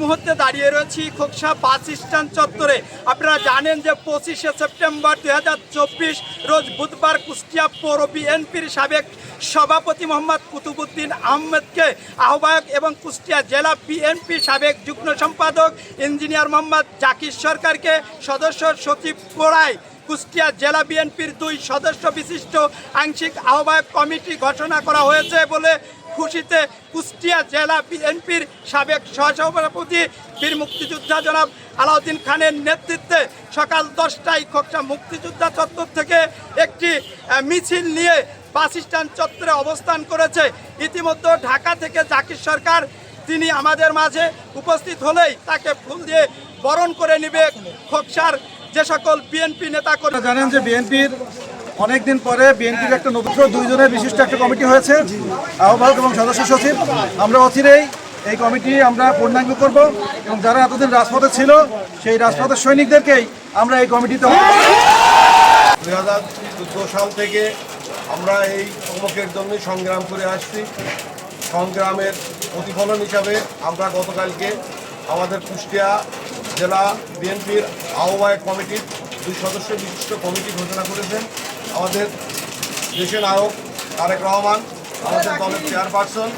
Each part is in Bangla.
মুহূর্তে দাঁড়িয়ে রয়েছি খোকসা বাস স্ট্যান্ড চত্বরে। আপনারা জানেন যে পঁচিশে সেপ্টেম্বর দু হাজার চব্বিশ রোজ বুধবার কুষ্টিয়া পৌর বিএনপির সাবেক সভাপতি মোহাম্মদ কুতুবুদ্দিন আহমেদকে আহ্বায়ক এবং কুষ্টিয়া জেলা বিএনপি সাবেক যুগ্ম সম্পাদক ইঞ্জিনিয়ার মোহাম্মদ জাকির সরকারকে সদস্য সচিব করায় কুষ্টিয়া জেলা বিএনপির দুই সদস্য বিশিষ্ট আংশিক আহ্বায়ক কমিটি ঘোষণা করা হয়েছে বলে খুশিতে কুষ্টিয়া জেলা বিএনপির সাবেক সহসভাপতি বীর মুক্তিযোদ্ধা জনাব আলাউদ্দিন খানের নেতৃত্বে সকাল দশটায় খোকসা মুক্তিযোদ্ধা চত্বর থেকে একটি মিছিল নিয়ে বাস স্ট্যান্ড চত্বরে অবস্থান করেছে। ইতিমধ্যে ঢাকা থেকে জাকির সরকার, তিনি আমাদের মাঝে উপস্থিত হলেই তাকে ফুল দিয়ে বরণ করে নিবে খোকসার যে সকল বিএনপি নেতা জানেন যে বিএনপির অনেকদিন পরে বিএনপির একটা নতুন দুইজনের বিশিষ্ট একটা কমিটি হয়েছে, আহ্বায়ক এবং সদস্য সচিব। আমরা অচিরেই এই কমিটি আমরা পূর্ণাঙ্গ করব এবং যারা এতদিন রাজপথে ছিল, সেই রাজপথের সৈনিকদেরকেই আমরা এই কমিটিতে দুই হাজার চোদ্দ সাল থেকে আমরা এই চমকের জন্য সংগ্রাম করে আসছি। সংগ্রামের প্রতিফলন হিসাবে আমরা গতকালকে আমাদের কুষ্টিয়া জেলা বিএনপির আহ্বায়ক কমিটির দুই সদস্য বিশিষ্ট কমিটি ঘোষণা করেছেন। আমাদের দেশের নায়ক তারেক রহমান, আমাদের দলের চেয়ারপারসন,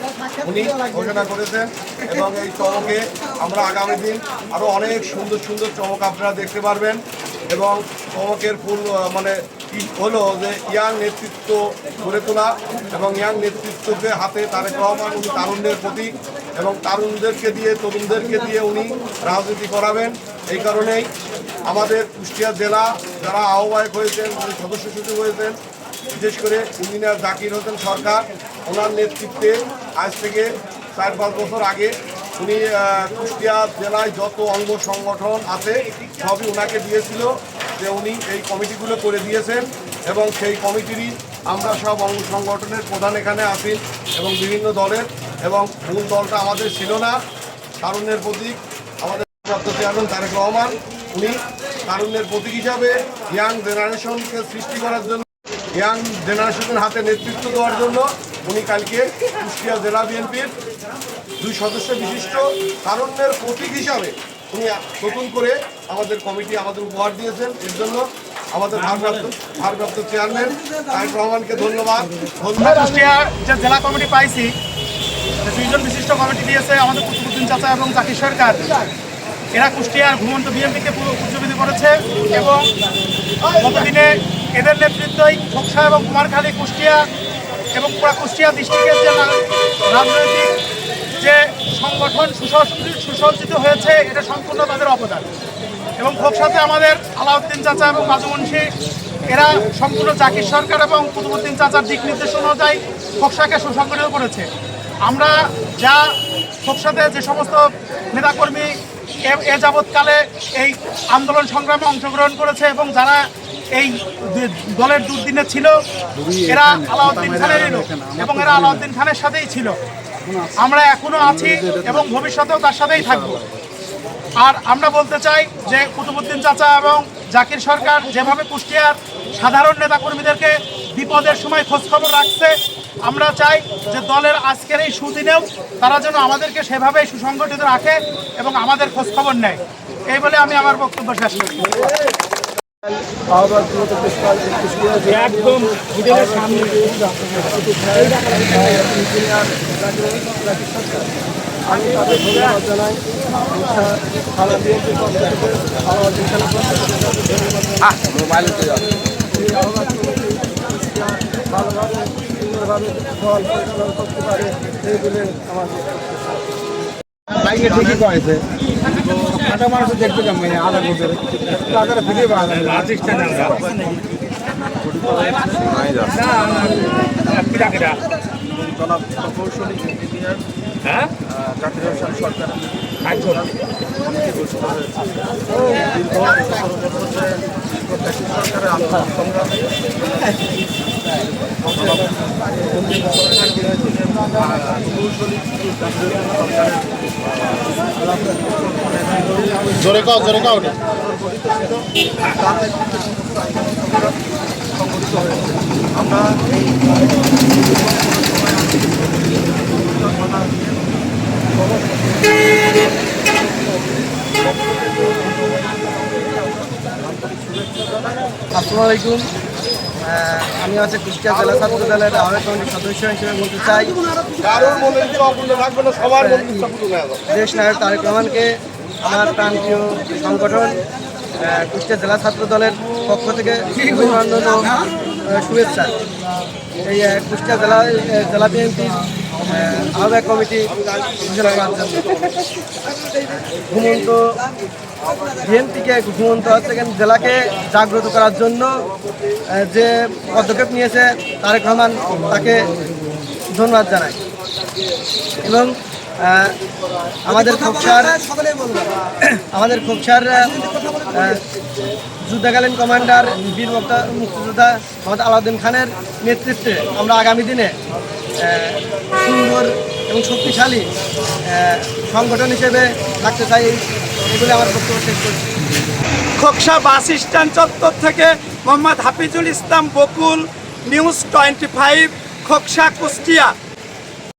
উনি ঘোষণা করেছেন এবং এই চমকে আমরা আগামী দিন আরও অনেক সুন্দর সুন্দর চমক আপনারা দেখতে পারবেন এবং চমকের ফুল মানে কি হলো যে ইয়াং নেতৃত্ব গড়ে তোলা এবং ইয়াং নেতৃত্বকে হাতে তারেক রহমান, উনি তারুণ্যের প্রতীক এবং তারুণদেরকে দিয়ে, তরুণদেরকে দিয়ে উনি রাজনীতি করাবেন। এই কারণেই আমাদের কুষ্টিয়া জেলা যারা আহ্বায়ক হয়েছেন সদস্য সচিব হয়েছেন, বিশেষ করে ইঞ্জিনিয়ার জাকির হোসেন সরকার, ওনার নেতৃত্বে আজ থেকে চার পাঁচ বছর আগে উনি কুষ্টিয়া জেলায় যত অঙ্গ সংগঠন আছে, সবই ওনাকে দিয়েছিল যে উনি এই কমিটিগুলো করে দিয়েছেন এবং সেই কমিটিরই আমরা সব অঙ্গ সংগঠনের প্রধান এখানে আছি এবং বিভিন্ন দলের এবং মূল দলটা আমাদের ছিল না। কারণের প্রতীক প্রাপ্ত চেয়ারম্যান তারেক রহমান। উনি তারুণ্যের প্রতীক হিসাবে ইয়াং জেনারেশনকে সৃষ্টি করার জন্য, ইয়াং জেনারেশনের হাতে নেতৃত্ব দেওয়ার জন্য উনি কালকে কুষ্টিয়া জেলা বিএনপির দুই সদস্য বিশিষ্ট তারুণ্যের প্রতীক হিসাবে উনি নতুন করে আমাদের কমিটি আমাদের উপহার দিয়েছেন। এর জন্য আমাদের ভারপ্রাপ্ত ভারপ্রাপ্ত চেয়ারম্যান তারেক রহমানকে ধন্যবাদ। ধন্যবাদ। যে জেলা কমিটি পাইছি দুইজন বিশিষ্ট কমিটি দিয়েছে আমাদের কুতুবুদ্দিন চাচা এবং জাকির সরকার এরা কুষ্টিয়ার ঘুমন্ত বিএনপিকে পুরো উজ্জীবিত করেছে এবং গতদিনে এদের নেতৃত্বই খোকসা এবং কুমারখালী কুষ্টিয়া এবং পুরা কুষ্টিয়া ডিস্ট্রিক্টের যে রাজনৈতিক যে সংগঠন সুসজ্জিত হয়েছে, এটা সম্পূর্ণ তাদের অবদান। এবং খোকসাতে আমাদের আলাউদ্দিন চাচা এবং মাজুমুন্সি এরা সম্পূর্ণ জাকির সরকার এবং কুতুবুদ্দিন চাচার দিক নির্দেশ অনুযায়ী খোকসাকে সুসংগঠিত করেছে। আমরা যা খোকসাতে যে সমস্ত নেতাকর্মী এ- যাবৎকালে এই আন্দোলন সংগ্রামে অংশগ্রহণ করেছে এবং যারা এই দলের দুর্দিনে ছিল, এরা আলাউদ্দিন খানের এবং এরা আলাউদ্দিন খানের সাথেই ছিল। আমরা এখনও আছি এবং ভবিষ্যতেও তার সাথেই থাকব। আর আমরা বলতে চাই যে কুতুবুদ্দিন চাচা এবং জাকির সরকার যেভাবে কুষ্টিয়ার সাধারণ নেতাকর্মীদেরকে বিপদের সময় খোঁজখবর রাখছে আমরা চাই যে দলের আজকের এই সুদিনেও তারা যেন আমাদেরকে সেভাবেই সুসংগঠিত রাখে এবং আমাদের খোঁজখবর নেয়। এই বলে আমি আমার বক্তব্য শেষ করছি। একদম আমি তাদের ধন্যবাদ জানাই থানা বিএনপি পক্ষ আমার ভালোভাবে সুন্দরভাবে দল পরিচালনা করতে পারে এই বলে বাইকে ঠিকই মানুষ দেখতে যাব। আধা বছর তাদের ফিরে জনাব প্রকৌশলী ইঞ্জিনিয়ার জাকির হোসেন সরকার কমিটি ঘোষণা হয়েছে দীর্ঘ সতেরো বছর ধরে প্রত্যাশী সরকারের আন্দোলন সংগ্রামে প্রকৌশলী জাকির হোসেন সরকারের জোরে কাও জোরে কাও সংগঠিত আসসালামু আলাইকুম। আমি হচ্ছে কুষ্টিয়া জেলা ছাত্র দলের আহ্বায়ক কমিটির সদস্য হিসেবে বলতে চাই দেশ নায়ক তারেক রহমানকে আমার প্রান্তীয় সংগঠন কুষ্টিয়া জেলা ছাত্র দলের পক্ষ থেকে অভিনন্দন ও শুভেচ্ছা। এই কুষ্টিয়া জেলা জেলা বিএনপির আহ্বায়ক কমিটি ঘোষণা করার জন্য। ঘুমন্ত বিএনপিকে ঘুমন্ত হচ্ছে জেলাকে জাগ্রত করার জন্য যে পদক্ষেপ নিয়েছে তারেক রহমান তাকে ধন্যবাদ জানাই। এবং আমাদের খোকসার আমাদের খোকসার যুদ্ধকালীন কমান্ডার বীর মুক্তা মুক্তিযোদ্ধা মোহাম্মদ আলাউদ্দিন খানের নেতৃত্বে আমরা আগামী দিনে সুন্দর এবং শক্তিশালী সংগঠন হিসেবে থাকতে চাই এগুলো আমার বক্তব্য শেষ করছি। খোকসা বাস স্ট্যান্ড চত্বর থেকে Mohammad Hafizul Islam Bakul, news twenty five, Khoksa Kushtia.